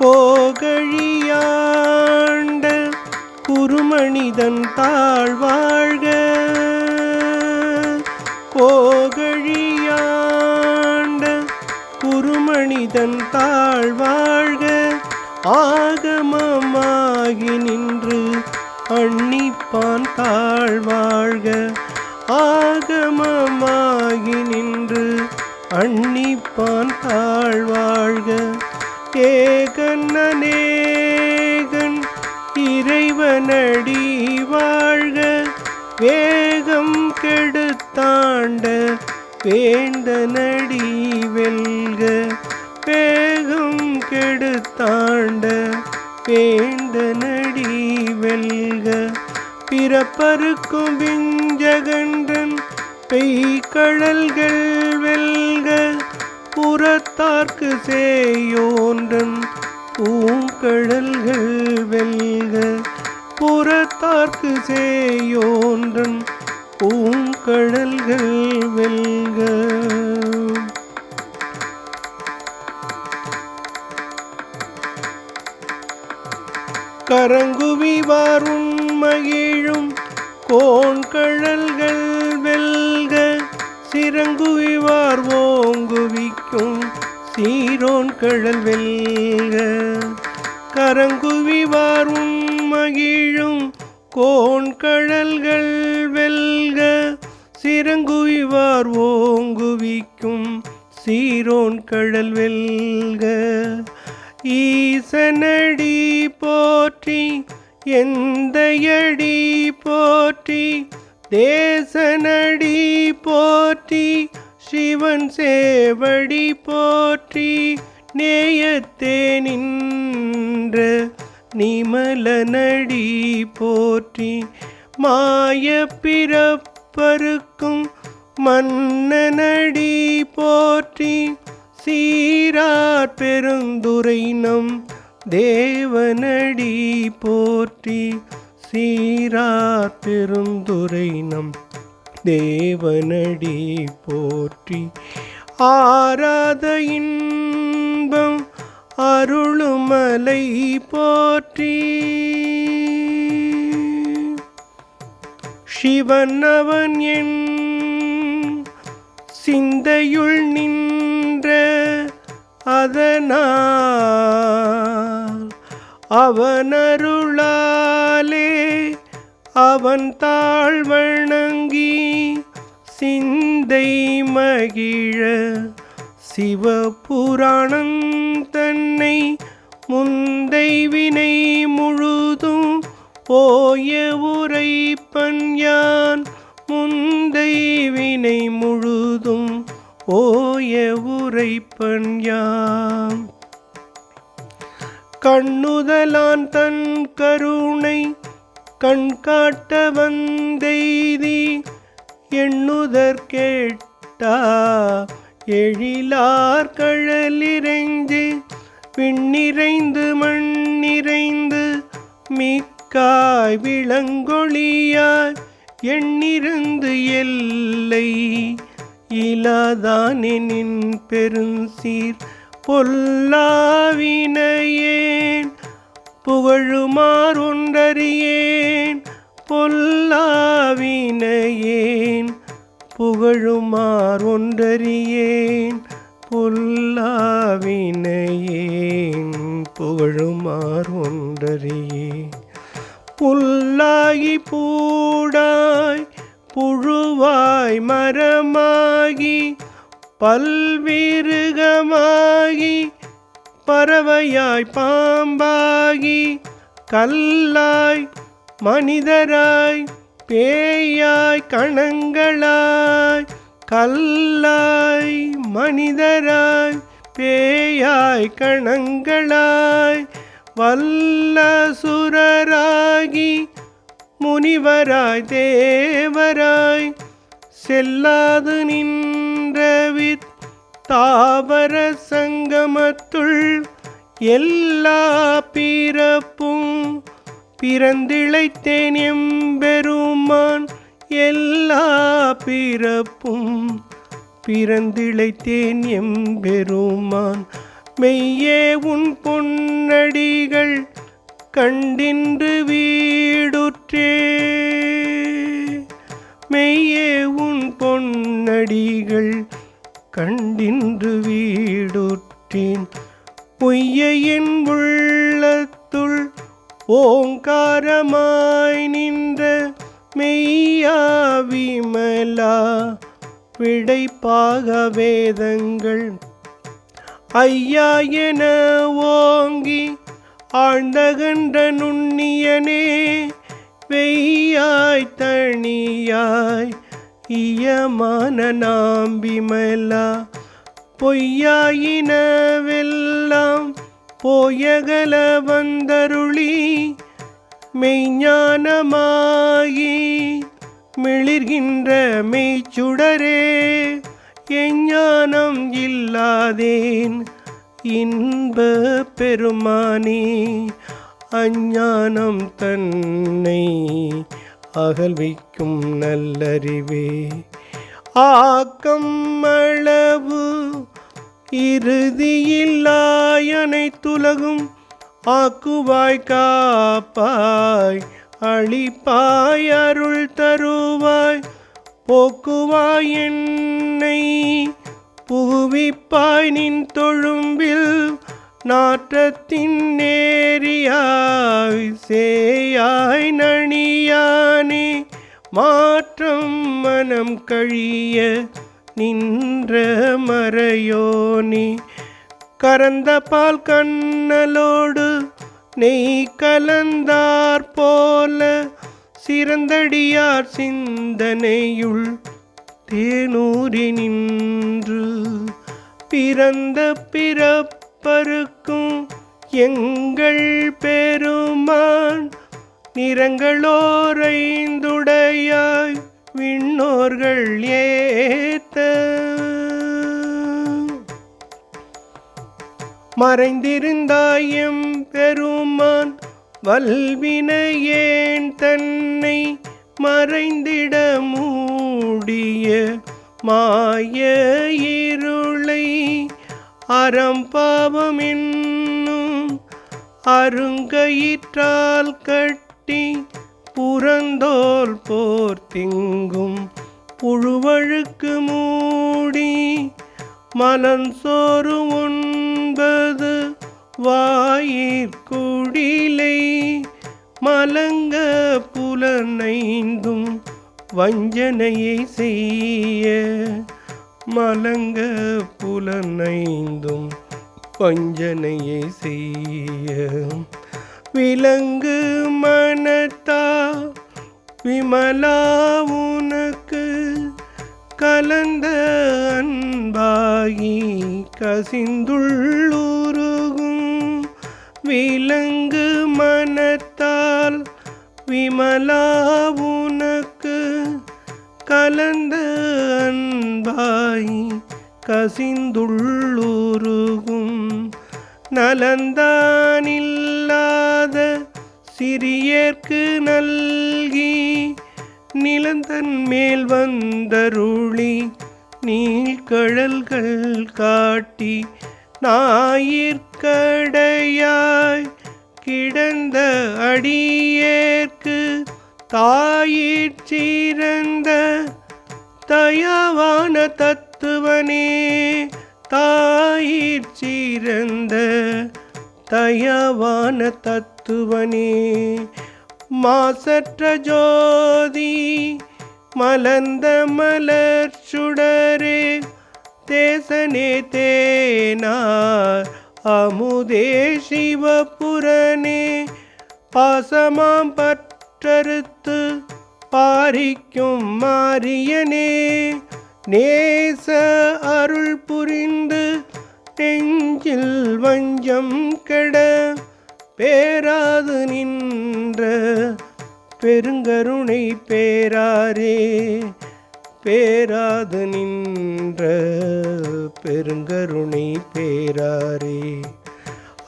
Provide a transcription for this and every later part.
கோகழியாண்ட குருமணிதன் தாழ்வாழ்க. கோகழியாண்ட குருமணிதன் தாழ்வாழ்க. ஆகமமாகி நின்று அன்னிப்பான் தாழ்வாழ்க. ஆகமமாகி நின்று அன்னிப்பான் தாழ்வாழ்க. ஏகன் அநேகன் இறைவனடி வாழ்க வேகம் கெடுத்தாண்ட வேந்தனடி வெல்க வேகம் கெடுத்தாண்ட வேந்தனடி வெல்க. பிறப்பருக்கும் விஞ்சகண்டன் பெய்கடல்கள் புறத்தார்க்கு சேயோன்றன் பூங்கடல்கள் வெல்க. புறத்தார்க்கு சேயோன்றன் பூங்கடல்கள் வெல்க. கரங்குவிவாரும் மகிழும் கோண்கழல்கள் வாழல் வெல்க கரங்குவிவார் உண்மகிழும் கோண்கழல்கள் வெல்க சிறங்குவிவார் ஓங்குவிக்கும் சீரோன் கழல் வெல்க. ஈசனடி போற்றி எந்தையடி போற்றி தேசனடி போற்றி சிவன் சேவடி போற்றி நேயத்தே நின்ற நிமல நடி போற்றி மாய பிறப்பருக்கும் மன்னனடி போற்றி சீரார் பெருந்துரை நம் தேவனடி போற்றி சீரார் பெருந்துரை நம் தேவனடி போற்றி ஆராத இன்பம் அருளுமலை போற்றி. சிவன் அவன் என் சிந்தையுள் நின்ற அதனால் அவனருளாலே அவன் தாழ்வணங்கி சிந்தை மகிழ சிவபுராணம் தன்னை முந்தை வினை முழுதும் போய உரைப்பன் யான்? முந்தை வினை முழுதும் ஓய உரைப்பன் யான்? கண்ணுதலான் தன் கருணை கண் காட்ட வந்தெய்தி எண்ணுதற் கேட்டா எழிலார் கழலிறைந்து விண்ணிறைந்து மண்ணிறைந்து மிக்காய் விளங்கொழியாய் எண்ணிருந்து எல்லை இலாதானின் பெருஞ்சீர் பொல்லாவினையேன் புகழுமாறொன்றறியேன் பொல்லாவினையேன் புகழுமார் ஒன்றறியேன் பொல்லாவினையேன் புகழுமார் ஒன்றறியேன். புல்லாகி பூடாய் புழுவாய் மரமாகி பல்விருகமாகி பறவையாய் பாம்பாகி கல்லாய் மனிதராய் பேயாய் கணங்களாய் கல்லாய் மனிதராய் பேயாய் கணங்களாய் வல்ல சுரராகி முனிவராய் தேவராய் செல்லாது நின்றவித் தாவர சங்கமத்துள் எல்லா பிறப்பும் பிறந்திழைத்தேன் எம்பெருமான் எல்லா பிறப்பும் பிறந்திழைத்தேன் எம்பெருமான். மெய்யே உன் பொன்னடிகள் கண்டின்று வீடுற்றே. மெய்யே உன் பொன்னடிகள் கண்டின்று வீடுற்றேன். பொய்ய என் உள்ளத்துள் ஓங்காரமாய் நின்ற மெய்யா விமலா விடைப்பாக வேதங்கள். ஐயா என ஓங்கி ஆழ்ந்தகன்ற நுண்ணியனே வெய்யாய் தனியாய் இயமான நாம் விமலா பொய்யாயினவெல்லாம் போயகல வந்தருளி மெய்ஞானமாயி மிளிர்கின்ற மெய்ச்சுடரே எஞ்ஞானம் இல்லாதேன் இன்ப பெருமானே அஞ்ஞானம் தன்னை அகழ்விக்கும் நல்லறிவே. ஆக்கம் அளவு இறுதியில்லாய் அனைத்துலகும் ஆக்குவாய் காப்பாய் அழிப்பாய் அருள் தருவாய். போக்குவாய் என்னை புகுவிப்பாய் நின் தொழும்பில். நாற்றத்தின் நேரியாய் சேயாய் நணியானே மாற்றம் மனம் கழிய நின்ற மறையோனி கரந்த பால் கண்ணலோடு நெய் கலந்தார் போல சிறந்தடியார் சிந்தனையுள் தேனூரி நின்று பிறந்த பிறப்பருக்கும் எங்கள் பெருமான் நிறங்களோரைந்துடையாய் விண்ணோர்கள் ஏத்த. மறைந்திருந்தாயம் பெருமான் வல்வினையேன் தன்னை மறைந்திட மூடிய மாய இருளை அறம்பாவம் என்னும் அருங்கயிற்றால் கட்டி புறந்தோல் போர் திங்கும் புழுவழுக்கு மூடி மலன் சோறு உண்பது வாயிற்குடிலை மலங்க புலனைந்தும் வஞ்சனையை செய்ய மலங்க புலனைந்தும் வஞ்சனையை செய்ய விலங்கு மனத்தா விமலா உனக்கு கலந்த அன்பாகி கசிந்துள்ளுருகும். விலங்கு மனத்தால் விமலா உனக்கு கலந்த அன்பாய் கசிந்துள்ளுருகும். நலந்தானில்லாத சிறியேற்கு நல்கி நிலந்தன் மேல் வந்தருளி நீழ்கழல்கள் காட்டி ஞாயிற்கடையாய் கிடந்த அடியேற்கு தாயிற்றிறந்த தயவான தத்துவனே தாயிற் தயவான தத்துவனே மாசற்ற ஜோதி மலர்ந்த மலர் சுடரே தேசனே தேனார் அமுதே சிவபுரனே பாசமாம் பற்றறுத்து பாரிக்கும் மாரியனே நேச அருள் புரிந்து நெஞ்சில் வஞ்சம் கெட பேராது நின்ற பெருங்கருணை பேராரே பேராது நின்ற பெருங்கருணை பேராரே.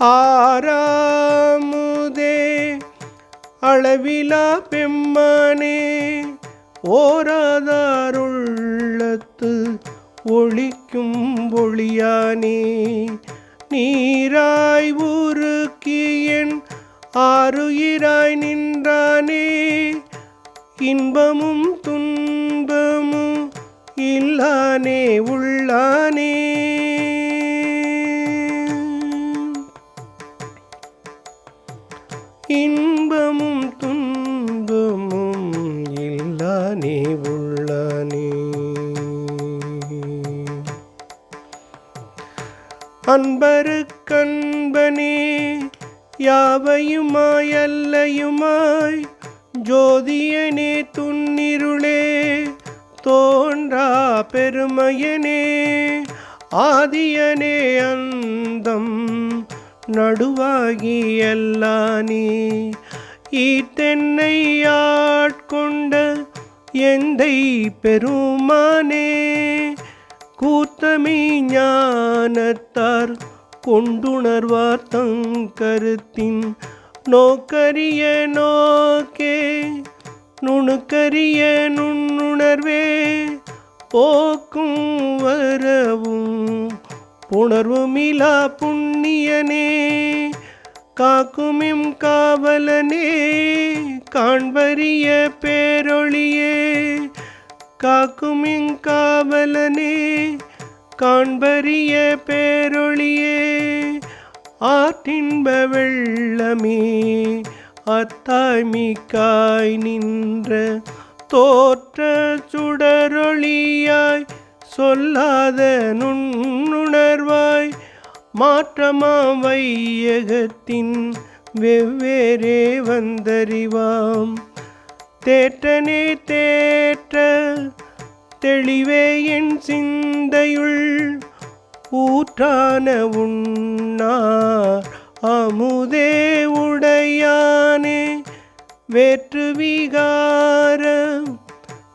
ஆராமுதே அளவிலா பெம்மானே ஓராதா ஒளிக்கும் ஒளியானே நீராய் உருக்கியன் ஆறுயிராய் நின்றானே இன்பமும் துன்பமும் இல்லானே உள்ளானே. அன்பரு கண்பனே யாவையுமாய் அல்லையுமாய் ஜோதியனே துன்னிருளே தோன்றா பெருமையனே ஆதியனே அந்தம் நடுவாகி எல்லானே ஈத்தென்னை ஆட்கொண்ட எந்தை பெருமானே கூத்தமி ஞானத்தார் கொண்டுணர்வார் தங்கருத்தின் நோக்கரிய நோக்கே நுணுக்கரிய நுண்ணுணர்வே போக்கும் வரவும் புணர்வுமிலா புண்ணியனே காக்குமிம் காவலனே காண்பரிய பேரொழியே காக்கும் இங்காவலனே காண்பரிய பேரொளியே ஆற்றின்ப வெள்ளமே அத்தாய்மிக்காய் நின்ற தோற்ற சுடரொளியாய் சொல்லாத நுண்ணுணர்வாய் மாற்றமா வையகத்தின் வெவ்வேறே வந்தறிவாம். தேற்றனே தேற்ற தெளிவே என் சிந்தையுள் ஊற்றான உண்ணார் அமுதே உடையானே வேற்று விகார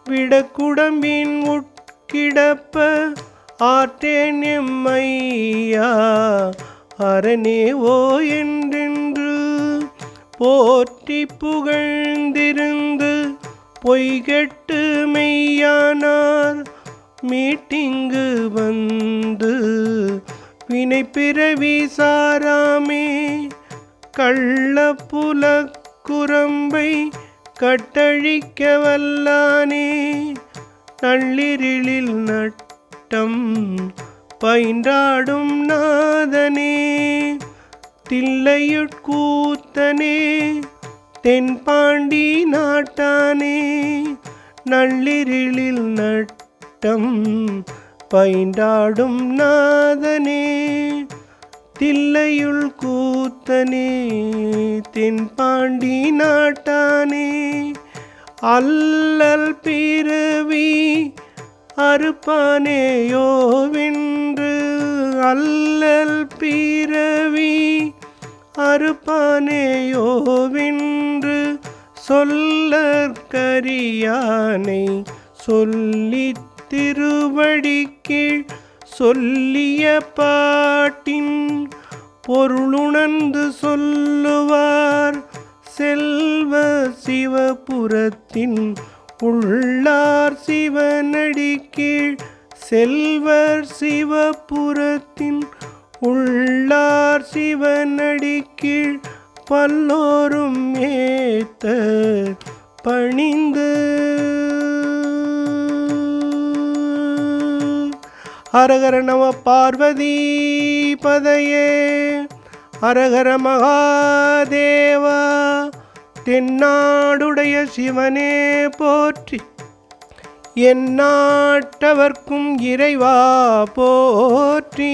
விடக்குடம்பின் உட்கிடப்ப ஆற்றேன் எம்மையா அரணே ஓ என்றின் போற்றி புகழ்ந்திருந்து பொய்கெட்டு மெய்யானார். மீட்டிங்கு வந்து வினை பிறவி சாராமே. கள்ள கள்ளப்புலக்குரம்பை கட்டழிக்க வல்லானே நள்ளிரிலில் நட்டம் பயின்றாடும் நாதனே. தில்லையுட்கூத்தனே தென்பாண்டி நாட்டானே நள்ளிரிலில் நட்டம் பயின்றாடும் நாதனே தில்லையுள் கூத்தனே தென்பாண்டி நாட்டானே அல்லல் பிறவி அறுப்பானேயோவென்று அல்லல் பிறவி அறுப்பானேயோவென்று சொல்லற்கரியானை சொல்லித் திருவடிக்கீழ் சொல்லிய பாட்டின் பொருளுணர்ந்து சொல்லுவார் செல்வ சிவபுரத்தின் உள்ளார் சிவனடி கீழ் செல்வர் சிவபுரத்தின் உள்ளார் சிவனடிக்கீழ் பல்லோரும் ஏத்த பணிந்து. அரகர நம பார்வதி பதையே அரகர மகாதேவா தென்னாடுடைய சிவனே போற்றி. என் நாட்டவர்க்கும் இறைவா போற்றி.